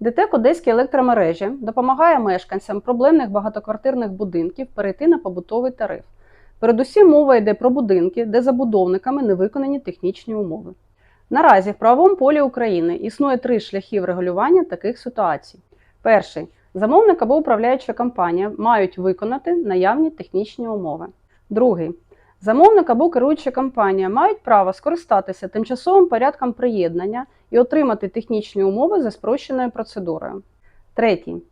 ДТЕК Одеські електромережі допомагає мешканцям проблемних багатоквартирних будинків перейти на побутовий тариф. Передусім мова йде про будинки, де забудовниками не виконані технічні умови. Наразі в правовому полі України існує три шляхи врегулювання таких ситуацій. Перший замовник або управляюча компанія мають виконати наявні технічні умови. Другий замовник або керуюча компанія мають право скористатися тимчасовим порядком приєднання і отримати технічні умови за спрощеною процедурою. Третій.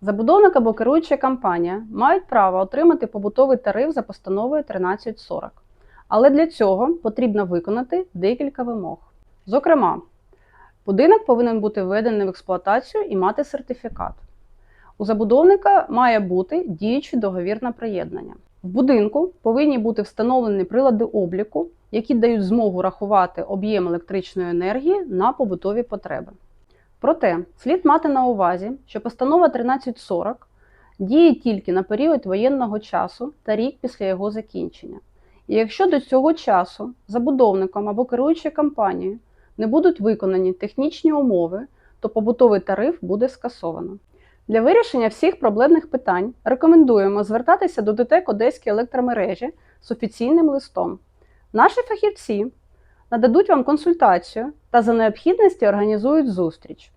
Забудовник або керуюча компанія мають право отримати побутовий тариф за постановою 1340. Але для цього потрібно виконати декілька вимог. Зокрема, будинок повинен бути введений в експлуатацію і мати сертифікат. У забудовника має бути діючий договір на приєднання. В будинку повинні бути встановлені прилади обліку, які дають змогу рахувати об'єм електричної енергії на побутові потреби. Проте слід мати на увазі, що постанова 1340 діє тільки на період воєнного часу та рік після його закінчення. І якщо до цього часу забудовником або керуючою компанією не будуть виконані технічні умови, то побутовий тариф буде скасовано. Для вирішення всіх проблемних питань рекомендуємо звертатися до ДТЕК Одеські електромережі з офіційним листом. Наші фахівці нададуть вам консультацію та за необхідності організують зустріч.